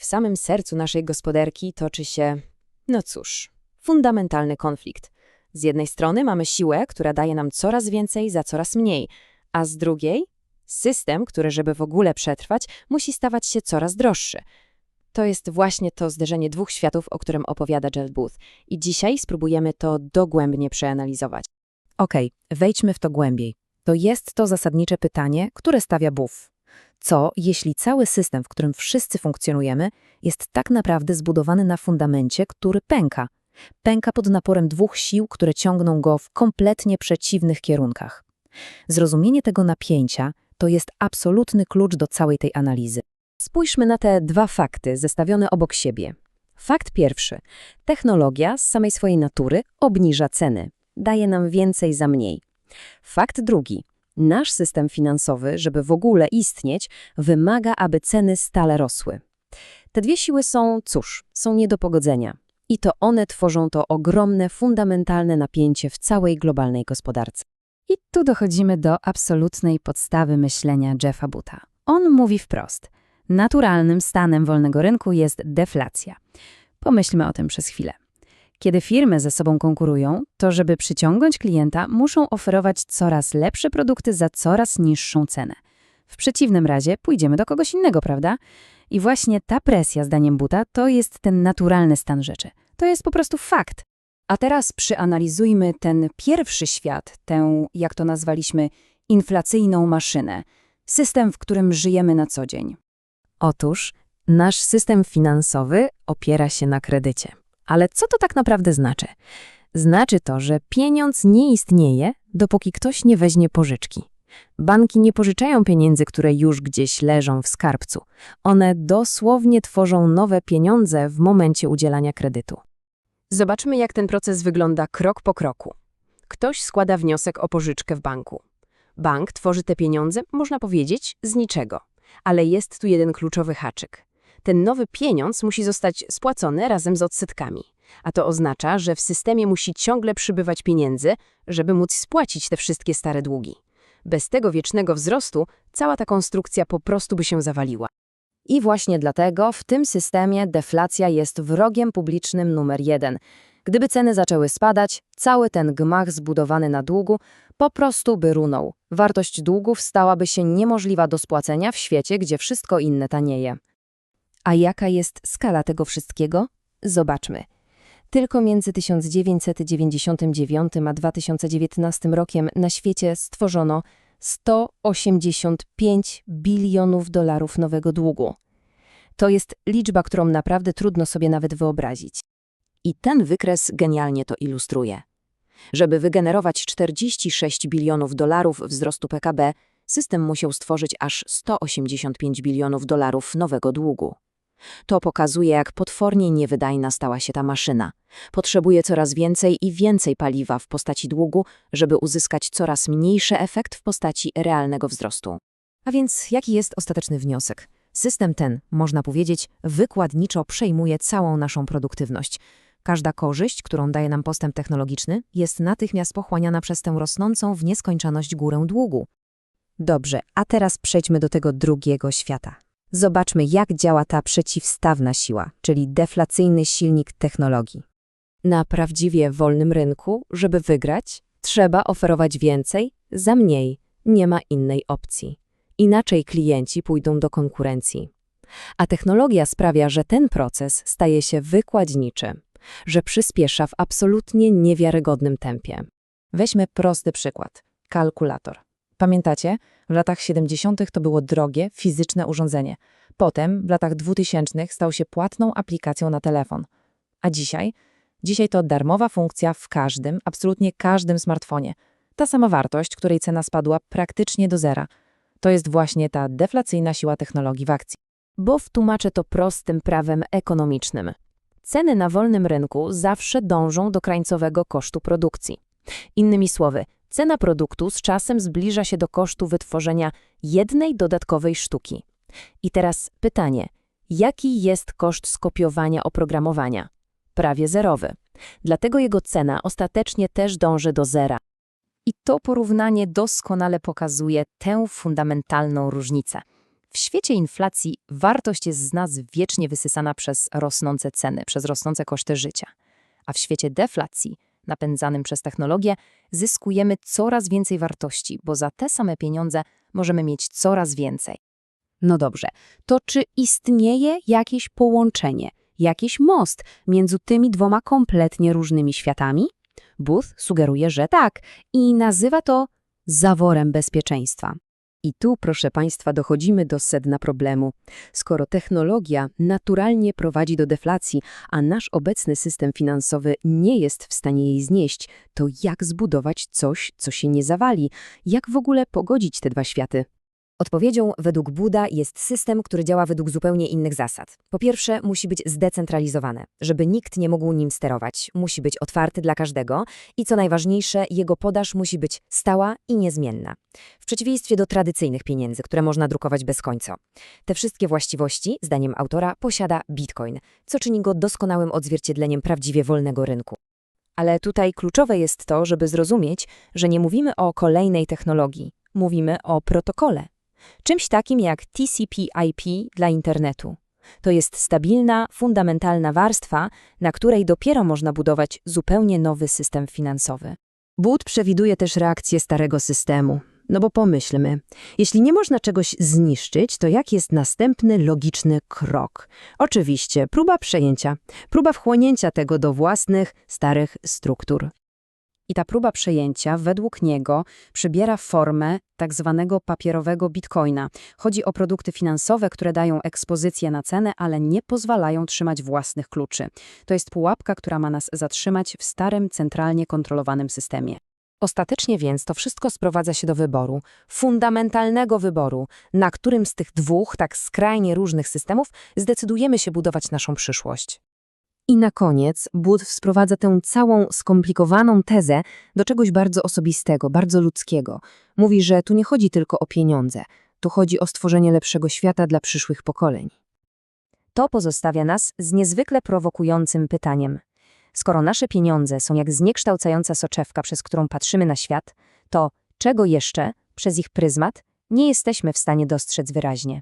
W samym sercu naszej gospodarki toczy się, no cóż, fundamentalny konflikt. Z jednej strony mamy siłę, która daje nam coraz więcej za coraz mniej, a z drugiej system, który, żeby w ogóle przetrwać, musi stawać się coraz droższy. To jest właśnie to zderzenie dwóch światów, o którym opowiada Jill Booth. I dzisiaj spróbujemy to dogłębnie przeanalizować. Okej, wejdźmy w to głębiej. To jest to zasadnicze pytanie, które stawia BUF. Co, jeśli cały system, w którym wszyscy funkcjonujemy, jest tak naprawdę zbudowany na fundamencie, który pęka? Pęka pod naporem dwóch sił, które ciągną go w kompletnie przeciwnych kierunkach. Zrozumienie tego napięcia to jest absolutny klucz do całej tej analizy. Spójrzmy na te dwa fakty zestawione obok siebie. Fakt pierwszy. Technologia z samej swojej natury obniża ceny. Daje nam więcej za mniej. Fakt drugi. Nasz system finansowy, żeby w ogóle istnieć, wymaga, aby ceny stale rosły. Te dwie siły są, cóż, są nie do pogodzenia. I to one tworzą to ogromne, fundamentalne napięcie w całej globalnej gospodarce. I tu dochodzimy do absolutnej podstawy myślenia Jeffa Buta. On mówi wprost: naturalnym stanem wolnego rynku jest deflacja. Pomyślmy o tym przez chwilę. Kiedy firmy ze sobą konkurują, to żeby przyciągnąć klienta, muszą oferować coraz lepsze produkty za coraz niższą cenę. W przeciwnym razie pójdziemy do kogoś innego, prawda? I właśnie ta presja, zdaniem Buta, to jest ten naturalny stan rzeczy. To jest po prostu fakt. A teraz przeanalizujmy ten pierwszy świat, tę, jak to nazwaliśmy, inflacyjną maszynę. System, w którym żyjemy na co dzień. Otóż nasz system finansowy opiera się na kredycie. Ale co to tak naprawdę znaczy? Znaczy to, że pieniądz nie istnieje, dopóki ktoś nie weźmie pożyczki. Banki nie pożyczają pieniędzy, które już gdzieś leżą w skarbcu. One dosłownie tworzą nowe pieniądze w momencie udzielania kredytu. Zobaczmy, jak ten proces wygląda krok po kroku. Ktoś składa wniosek o pożyczkę w banku. Bank tworzy te pieniądze, można powiedzieć, z niczego. Ale jest tu jeden kluczowy haczyk. Ten nowy pieniądz musi zostać spłacony razem z odsetkami. A to oznacza, że w systemie musi ciągle przybywać pieniędzy, żeby móc spłacić te wszystkie stare długi. Bez tego wiecznego wzrostu cała ta konstrukcja po prostu by się zawaliła. I właśnie dlatego w tym systemie deflacja jest wrogiem publicznym numer jeden. Gdyby ceny zaczęły spadać, cały ten gmach zbudowany na długu po prostu by runął. Wartość długów stałaby się niemożliwa do spłacenia w świecie, gdzie wszystko inne tanieje. A jaka jest skala tego wszystkiego? Zobaczmy. Tylko między 1999 a 2019 rokiem na świecie stworzono 185 bilionów dolarów nowego długu. To jest liczba, którą naprawdę trudno sobie nawet wyobrazić. I ten wykres genialnie to ilustruje. Żeby wygenerować 46 bilionów dolarów wzrostu PKB, system musiał stworzyć aż 185 bilionów dolarów nowego długu. To pokazuje, jak potwornie niewydajna stała się ta maszyna. Potrzebuje coraz więcej i więcej paliwa w postaci długu, żeby uzyskać coraz mniejszy efekt w postaci realnego wzrostu. A więc jaki jest ostateczny wniosek? System ten, można powiedzieć, wykładniczo przejmuje całą naszą produktywność. Każda korzyść, którą daje nam postęp technologiczny, jest natychmiast pochłaniana przez tę rosnącą w nieskończoność górę długu. Dobrze, a teraz przejdźmy do tego drugiego świata. Zobaczmy, jak działa ta przeciwstawna siła, czyli deflacyjny silnik technologii. Na prawdziwie wolnym rynku, żeby wygrać, trzeba oferować więcej za mniej. Nie ma innej opcji. Inaczej klienci pójdą do konkurencji. A technologia sprawia, że ten proces staje się wykładniczy, że przyspiesza w absolutnie niewiarygodnym tempie. Weźmy prosty przykład. Kalkulator. Pamiętacie? W latach 70. to było drogie, fizyczne urządzenie. Potem, w latach 2000 stał się płatną aplikacją na telefon. A dzisiaj? Dzisiaj to darmowa funkcja w każdym, absolutnie każdym smartfonie. Ta sama wartość, której cena spadła praktycznie do zera. To jest właśnie ta deflacyjna siła technologii w akcji. Bo wtłumaczę to prostym prawem ekonomicznym. Ceny na wolnym rynku zawsze dążą do krańcowego kosztu produkcji. Innymi słowy, cena produktu z czasem zbliża się do kosztu wytworzenia jednej dodatkowej sztuki. I teraz pytanie, jaki jest koszt skopiowania oprogramowania? Prawie zerowy. Dlatego jego cena ostatecznie też dąży do zera. I to porównanie doskonale pokazuje tę fundamentalną różnicę. W świecie inflacji wartość jest z nas wiecznie wysysana przez rosnące ceny, przez rosnące koszty życia. A w świecie deflacji, napędzanym przez technologię, zyskujemy coraz więcej wartości, bo za te same pieniądze możemy mieć coraz więcej. No dobrze, to czy istnieje jakieś połączenie, jakiś most między tymi dwoma kompletnie różnymi światami? Booth sugeruje, że tak i nazywa to zaworem bezpieczeństwa. I tu, proszę Państwa, dochodzimy do sedna problemu. Skoro technologia naturalnie prowadzi do deflacji, a nasz obecny system finansowy nie jest w stanie jej znieść, to jak zbudować coś, co się nie zawali? Jak w ogóle pogodzić te dwa światy? Odpowiedzią według Buda jest system, który działa według zupełnie innych zasad. Po pierwsze, musi być zdecentralizowany, żeby nikt nie mógł nim sterować. Musi być otwarty dla każdego i co najważniejsze, jego podaż musi być stała i niezmienna. W przeciwieństwie do tradycyjnych pieniędzy, które można drukować bez końca. Te wszystkie właściwości, zdaniem autora, posiada Bitcoin, co czyni go doskonałym odzwierciedleniem prawdziwie wolnego rynku. Ale tutaj kluczowe jest to, żeby zrozumieć, że nie mówimy o kolejnej technologii, mówimy o protokole. Czymś takim jak TCP/IP dla internetu. To jest stabilna, fundamentalna warstwa, na której dopiero można budować zupełnie nowy system finansowy. Bud przewiduje też reakcję starego systemu. No bo pomyślmy, jeśli nie można czegoś zniszczyć, to jak jest następny logiczny krok? Oczywiście próba przejęcia, próba wchłonięcia tego do własnych, starych struktur. I ta próba przejęcia według niego przybiera formę tak zwanego papierowego bitcoina. Chodzi o produkty finansowe, które dają ekspozycję na cenę, ale nie pozwalają trzymać własnych kluczy. To jest pułapka, która ma nas zatrzymać w starym, centralnie kontrolowanym systemie. Ostatecznie więc to wszystko sprowadza się do wyboru, fundamentalnego wyboru, na którym z tych dwóch tak skrajnie różnych systemów zdecydujemy się budować naszą przyszłość. I na koniec Bud sprowadza tę całą skomplikowaną tezę do czegoś bardzo osobistego, bardzo ludzkiego. Mówi, że tu nie chodzi tylko o pieniądze, tu chodzi o stworzenie lepszego świata dla przyszłych pokoleń. To pozostawia nas z niezwykle prowokującym pytaniem. Skoro nasze pieniądze są jak zniekształcająca soczewka, przez którą patrzymy na świat, to czego jeszcze, przez ich pryzmat, nie jesteśmy w stanie dostrzec wyraźnie?